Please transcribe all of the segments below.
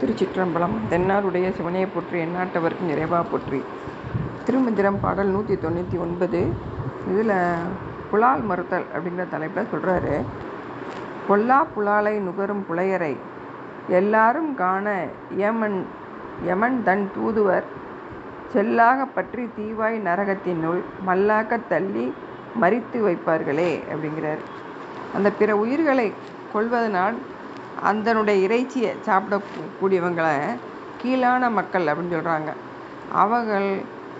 திருச்சிற்றம்பலம் தென்னாருடைய சிவனையை போற்றி எந்நாட்டவர்க்கும் நிறைவா போற்றி. திருமந்திரம் பாடல் நூற்றி தொண்ணூற்றி ஒன்பது. இதில் புலால் மறுத்தல் அப்படிங்கிற தலைப்பில் சொல்கிறாரு பொல்லா புலாலை நுகரும் புலையரை எல்லாரும் காண யமன் யமன் தன் தூதுவர். செல்லாக பற்றி தீவாய் நரகத்தினுள் மல்லாக்க தள்ளி மறித்து வைப்பார்களே அப்படிங்கிறார். அந்த பிற உயிர்களை கொள்வதனால் அதனுடைய இறைச்சியை சாப்பிடக்கூடியவங்களை கீழான மக்கள் அப்படின்னு சொல்கிறாங்க அவர்கள்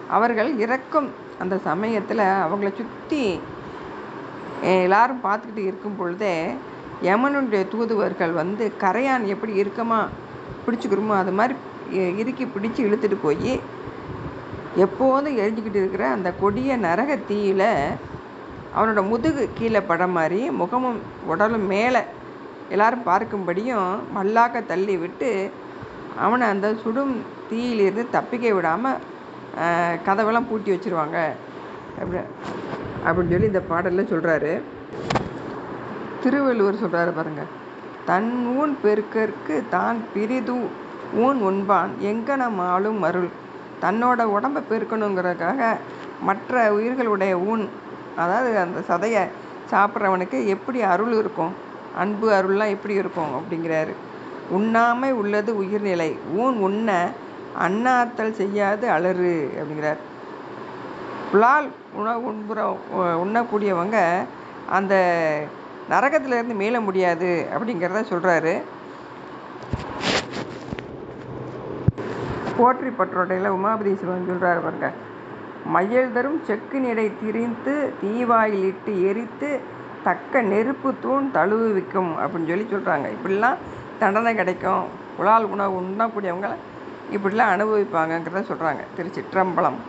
அவர்கள் இறக்கும் அந்த சமயத்தில் அவங்கள சுற்றி எல்லாரும் பார்த்துக்கிட்டு இருக்கும் பொழுதே யமனுடைய தூதுவர்கள் வந்து கரையான் எப்படி இறுக்கமாக பிடிச்சிக்கிறோமோ அது மாதிரி இறுக்கி பிடிச்சி இழுத்துட்டு போய் எப்போதும் எரிஞ்சிக்கிட்டு இருக்கிற அந்த கொடிய நரக தீயில் அவனோட முதுகு கீழே பட மாதிரி முகமும் உடலும் மேலே எல்லாரும் பார்க்கும்படியும் மல்லாக்க தள்ளி விட்டு அவனை அந்த சுடும் தீயிலிருந்து தப்பிக்க விடாமல் கதவெல்லாம் பூட்டி வச்சுருவாங்க. அப்படி அப்படின்னு சொல்லி இந்த பாடலில் சொல்கிறாரு திருவள்ளுவர் சொல்கிறாரு பாருங்கள் தன் ஊன் பெருக்கற்கு தான் பிரிது ஊன் உண்பான் எங்கனம் ஆளும் அருள். தன்னோட உடம்பை பெருக்கணுங்கிறதுக்காக மற்ற உயிர்களுடைய ஊன் அதாவது அந்த சதையை சாப்பிட்றவனுக்கு எப்படி அருள் இருக்கும்? அன்பு அருள்லாம் எப்படி இருக்கும் அப்படிங்கிறாரு. உண்ணாமை உள்ளது உயிர்நிலை. ஊன் உண்ண அண்ணாத்தல் செய்யாது அலறு அப்படிங்கிறார். புலால் உணவு உண்புற உண்ணக்கூடியவங்க அந்த நரகத்திலேருந்து மீள முடியாது அப்படிங்கிறத சொல்கிறாரு போற்றி பற்றோடையில் உமாபதி சிவன் சொல்கிறார் பாருங்க. மையல் தரும் செக்கு நிடை திரிந்து தீவாயிலிட்டு எரித்து தக்க நெருப்பு தூண் தழுவுவிக்கும் அப்படின்னு சொல்லி சொல்கிறாங்க இப்படிலாம் தண்டனை கிடைக்கும். புலால் உணவு உண்ணக்கூடியவங்க இப்படிலாம் அனுபவிப்பாங்கங்கிறத சொல்கிறாங்க திருச்சிற்றம்பலம்.